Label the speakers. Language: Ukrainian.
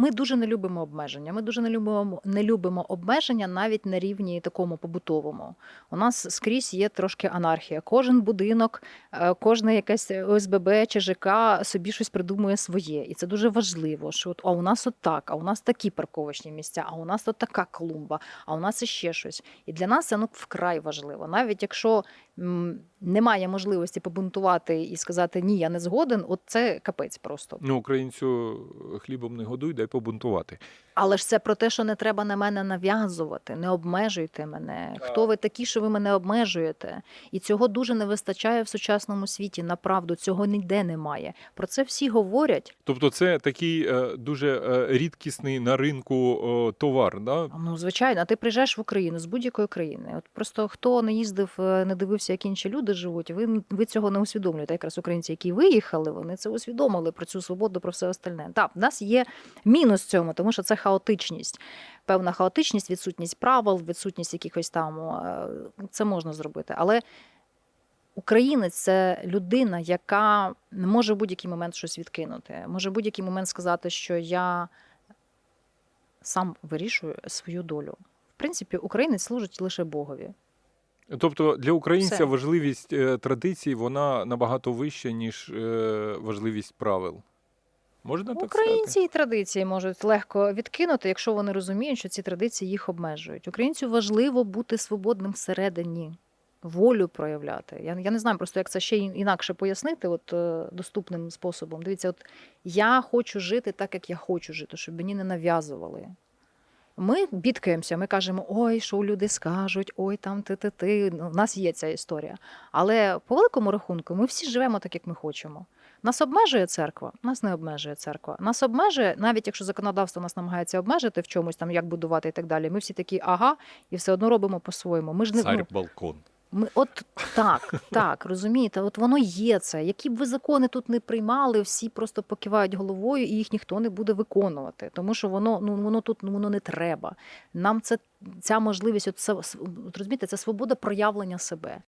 Speaker 1: Ми дуже не любимо обмеження. Ми дуже не любимо не любимо обмеження навіть на рівні такому побутовому. У нас скрізь є трошки анархія. Кожен будинок, е, кожне якесь ОСББ чи собі щось придумує своє, і це дуже важливо. Що от а у нас от так, а у нас такі парковочні місця, а у нас от така клумба, а у нас іще щось. І для нас це ну вкрай важливо. Навіть якщо немає можливості побунтувати і сказати ні, я не згоден, от це капець просто.
Speaker 2: Ну, українцю хлібом не годуй, дай побунтувати.
Speaker 1: Але ж це про те, що не треба на мене нав'язувати, не обмежуйте мене. Хто ви такі, що ви мене обмежуєте? І цього дуже не вистачає в сучасному світі. Направду цього ніде немає. Про це всі говорять.
Speaker 2: Тобто, це такий е, дуже е, рідкісний на ринку е, товар. Да?
Speaker 1: Ну, звичайно, а ти приїжджаєш в Україну з будь-якої країни. От просто хто не їздив, е, не дивився, як інші люди живуть, ви, ви цього не усвідомлюєте. Якраз українці, які виїхали, вони це усвідомили про цю свободу, про все остальне. Так, в нас є мінус цьому, тому що це хаотичність. Певна хаотичність, відсутність правил, відсутність якихось там це можна зробити. Але українець це людина, яка може в будь-який момент щось відкинути, може в будь-який момент сказати, що я сам вирішую свою долю. В принципі, українець служить лише Богові.
Speaker 2: Тобто для українця
Speaker 1: Все.
Speaker 2: важливість е, традицій вона набагато вища, ніж е, важливість правил. Можна так сказати?
Speaker 1: Українці і традиції можуть легко відкинути, якщо вони розуміють, що ці традиції їх обмежують. Українцю важливо бути свободним всередині, волю проявляти. Я, я не знаю просто, як це ще інакше пояснити, от е, доступним способом. Дивіться, от я хочу жити так, як я хочу жити, щоб мені не нав'язували. Ми бідкаємося, ми кажемо, ой, що люди скажуть, ой, там ти ти ти. У нас є ця історія. Але по великому рахунку ми всі живемо так, як ми хочемо. Нас обмежує церква, нас не обмежує церква. Нас обмежує, навіть якщо законодавство нас намагається обмежити в чомусь, там як будувати і так далі. Ми всі такі, ага, і все одно робимо по-своєму. Ми ж не Царь
Speaker 2: Цар балкон.
Speaker 1: Ми, от так, так, розумієте, от воно є це. Які б ви закони тут не приймали, всі просто покивають головою, і їх ніхто не буде виконувати, тому що воно ну воно тут ну, воно не треба. Нам це ця можливість, от, це, розумієте, це свобода проявлення себе.